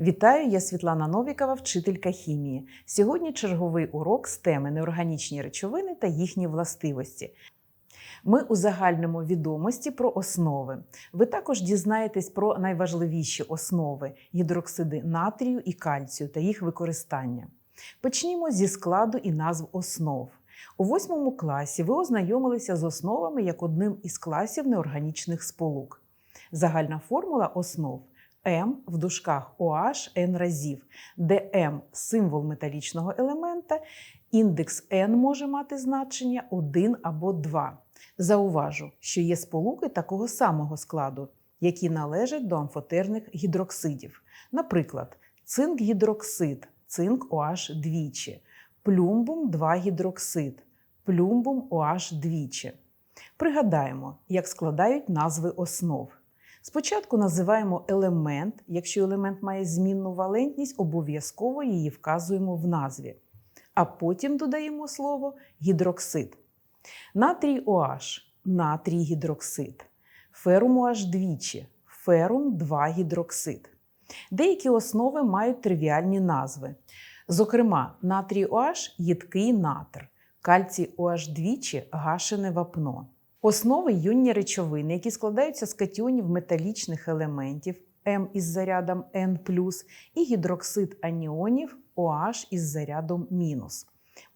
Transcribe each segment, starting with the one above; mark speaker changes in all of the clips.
Speaker 1: Вітаю, я Світлана Новікова, вчителька хімії. Сьогодні черговий урок з теми неорганічні речовини та їхні властивості. Ми узагальнимо відомості про основи. Ви також дізнаєтесь про найважливіші основи гідроксиди натрію і кальцію та їх використання. Почнімо зі складу і назв основ. У восьмому класі ви ознайомилися з основами як одним із класів неорганічних сполук. Загальна формула основ М в дужках OH N разів, де М символ металічного елемента, індекс N може мати значення 1 або 2. Зауважу, що є сполуки такого самого складу, які належать до амфотерних гідроксидів. Наприклад, цинк-гідроксид, цинк OH двічі, плюмбум 2 гідроксид, плюмбум OH двічі. Пригадаємо, як складають назви основ. Спочатку називаємо елемент, якщо елемент має змінну валентність, обов'язково її вказуємо в назві. А потім додаємо слово гідроксид. Натрій OH – натрій гідроксид. Ферум OH двічі, ферум 2 гідроксид. Деякі основи мають тривіальні назви. Зокрема, натрій OH – їдкий натр, кальцій OH двічі гашене вапно. Основи юнні речовини, які складаються з катіонів металічних елементів М із зарядом N+, і гідроксид аніонів OH із зарядом мінус.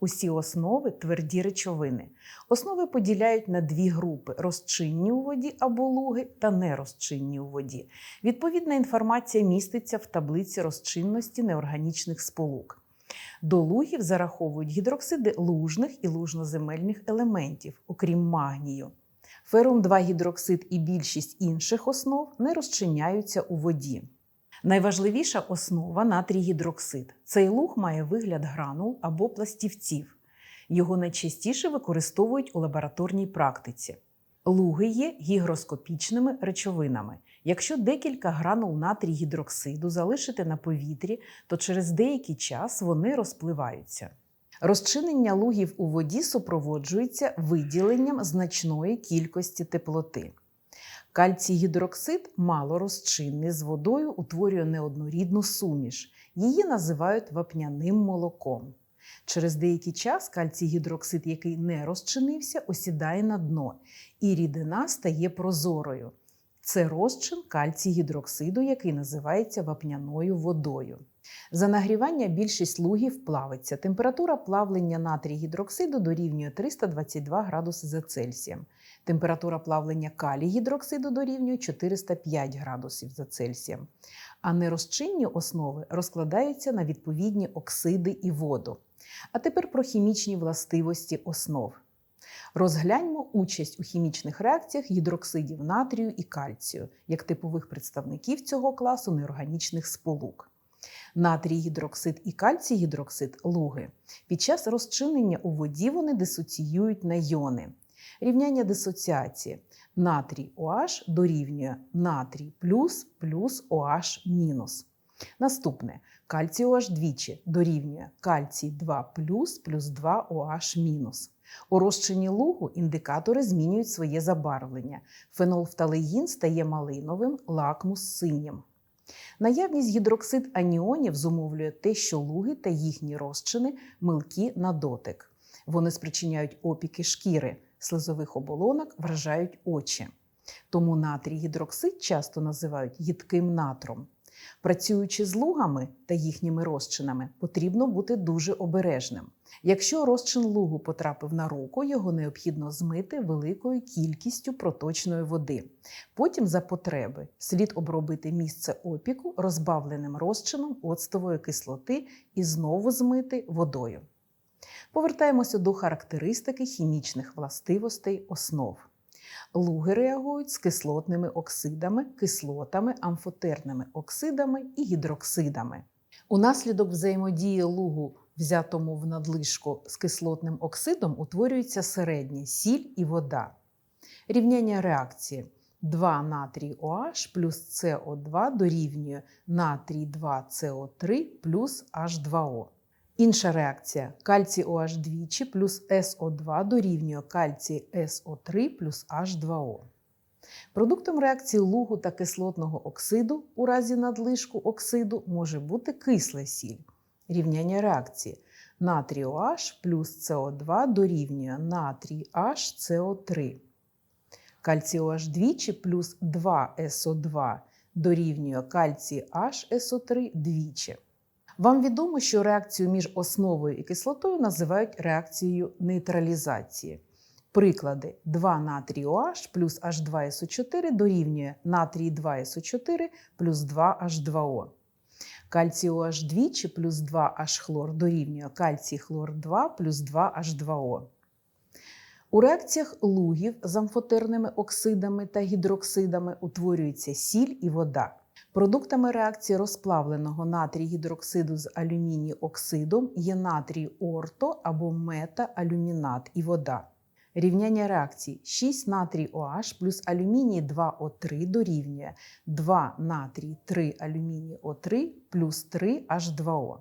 Speaker 1: Усі основи тверді речовини. Основи поділяють на дві групи: розчинні у воді або луги та нерозчинні у воді. Відповідна інформація міститься в таблиці розчинності неорганічних сполук. До лугів зараховують гідроксиди лужних і лужноземельних елементів, окрім магнію. Ферум 2 гідроксид і більшість інших основ не розчиняються у воді. Найважливіша основа натрій гідроксид. Цей луг має вигляд гранул або пластівців. Його найчастіше використовують у лабораторній практиці. Луги є гігроскопічними речовинами. Якщо декілька гранул натрій гідроксиду залишити на повітрі, то через деякий час вони розпливаються. Розчинення лугів у воді супроводжується виділенням значної кількості теплоти. Кальцій гідроксид малорозчинний з водою утворює неоднорідну суміш. Її називають вапняним молоком. Через деякий час кальцій гідроксид, який не розчинився, осідає на дно, і рідина стає прозорою. Це розчин кальцій гідроксиду, який називається вапняною водою. За нагрівання більшість лугів плавиться. Температура плавлення натрій гідроксиду дорівнює 322 градуси за Цельсієм. Температура плавлення калій гідроксиду дорівнює 405 градусів за Цельсієм. А нерозчинні основи розкладаються на відповідні оксиди і воду. А тепер про хімічні властивості основ. Розгляньмо участь у хімічних реакціях гідроксидів натрію і кальцію як типових представників цього класу неорганічних сполук. Натрій гідроксид і кальцій гідроксид луги. Під час розчинення у воді вони дисоціюють на йони. Рівняння дисоціації. Натрій OH дорівнює натрій плюс плюс OH мінус. Наступне кальцій OH двічі дорівнює кальцій 2 плюс плюс 2 OH мінус. У розчині лугу індикатори змінюють своє забарвлення. Фенолфталеїн стає малиновим, лакмус синім. Наявність гідроксид аніонів зумовлює те, що луги та їхні розчини милкі на дотик. Вони спричиняють опіки шкіри, слизових оболонок вражають очі. Тому натрій гідроксид часто називають їдким натром. Працюючи з лугами та їхніми розчинами, потрібно бути дуже обережним. Якщо розчин лугу потрапив на руку, його необхідно змити великою кількістю проточної води. Потім, за потреби, слід обробити місце опіку розбавленим розчином оцтової кислоти і знову змити водою. Повертаємося до характеристики хімічних властивостей основ. Луги реагують з кислотними оксидами, кислотами, амфотерними оксидами і гідроксидами. Унаслідок взаємодії лугу, взятому в надлишку з кислотним оксидом, утворюється середнє сіль і вода. Рівняння реакції 2 натрій OH плюс СО2 дорівнює натрій 2 СО3 плюс H2O. Інша реакція кальцій OH двічі плюс СО2 дорівнює кальцій СО3 плюс H2O. Продуктом реакції лугу та кислотного оксиду у разі надлишку оксиду може бути кисла сіль. Рівняння реакції. Натрій OH плюс СО2 дорівнює натрій HCO3. Кальцій OH двічі плюс 2СО2 дорівнює кальцій HSO3 двічі. Вам відомо, що реакцію між основою і кислотою називають реакцією нейтралізації. Приклади 2 натрій OH плюс H2SO4 дорівнює натрій 2SO4 плюс 2H2O. Кальцій OH двічі плюс 2H хлор дорівнює кальцій хлор 2 плюс 2H2O. У реакціях лугів з амфотерними оксидами та гідроксидами утворюється сіль і вода. Продуктами реакції розплавленого натрій гідроксиду з алюміній оксидом є натрій орто або мета-алюмінат і вода. Рівняння реакції 6 натрій OH плюс алюміній 2О3 дорівнює 2 натрій 3 алюміній О3 плюс 3 H2O.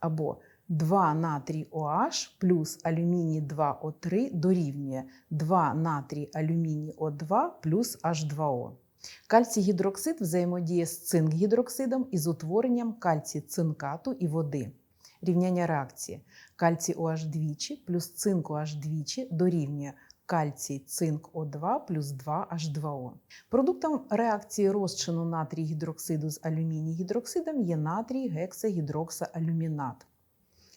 Speaker 1: Або 2 натрій OH плюс алюміній 2О3 дорівнює 2 натрій алюміній О2 плюс H2O. Кальцій гідроксид взаємодіє з цинк-гідроксидом із утворенням кальцій цинкату і води. Рівняння реакції. Кальцій OH двічі плюс цинк OH двічі дорівнює кальцій цинк О2 плюс 2H2O. Продуктом реакції розчину натрій гідроксиду з алюміній гідроксидом є натрій гексагідроксаалюмінат.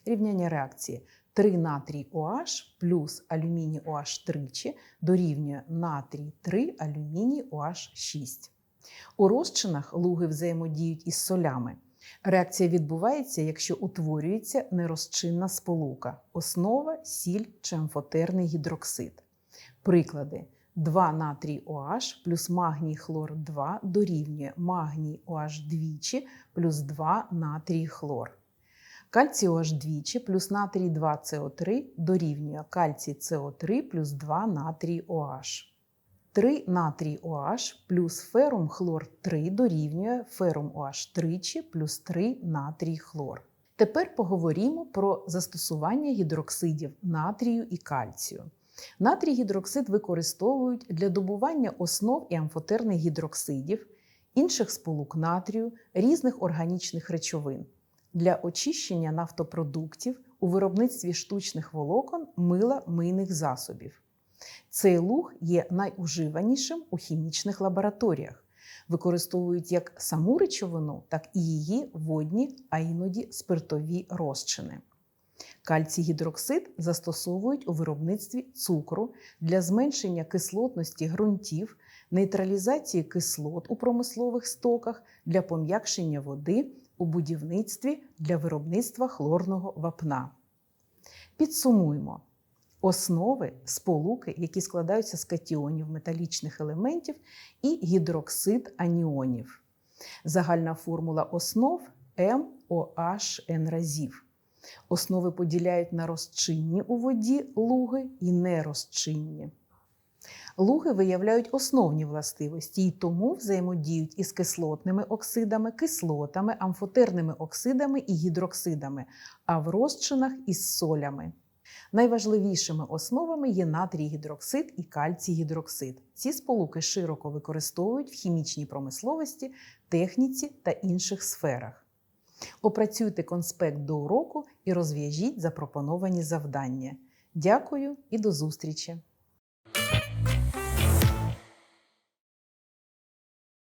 Speaker 1: Рівняння реакції 3 натрій OH плюс алюміній OH тричі дорівнює натрій 3 алюміній OH 6. У розчинах луги взаємодіють із солями. Реакція відбувається, якщо утворюється нерозчинна сполука, основа, сіль чи амфотерний гідроксид. Приклади: 2 натрій OH плюс магній хлор 2 дорівнює магній OH двічі плюс 2 натрій хлор. Кальцій OH двічі плюс натрій 2 СО3 дорівнює кальцій СО3 плюс 2 натрій OH. 3 натрій OH плюс ферум хлор 3 дорівнює ферум OH тричі плюс 3 натрій хлор. Тепер поговоримо про застосування гідроксидів натрію і кальцію. Натрій гідроксид використовують для добування основ і амфотерних гідроксидів, інших сполук натрію, різних органічних речовин для очищення нафтопродуктів у виробництві штучних волокон, мила мийних засобів. Цей луг є найуживанішим у хімічних лабораторіях. Використовують як саму речовину, так і її водні, а іноді спиртові розчини. Кальцій гідроксид застосовують у виробництві цукру для зменшення кислотності ґрунтів, нейтралізації кислот у промислових стоках для пом'якшення води у будівництві для виробництва хлорного вапна. Підсумуємо. Основи сполуки, які складаються з катіонів металічних елементів і гідроксид аніонів. Загальна формула основ MOHN разів. Основи поділяють на розчинні у воді луги і нерозчинні. Луги виявляють основні властивості і тому взаємодіють із кислотними оксидами, кислотами, амфотерними оксидами і гідроксидами, а в розчинах із солями. Найважливішими основами є натрій гідроксид і кальцій гідроксид. Ці сполуки широко використовують в хімічній промисловості, техніці та інших сферах. Опрацюйте конспект до уроку і розв'яжіть запропоновані завдання. Дякую і до зустрічі!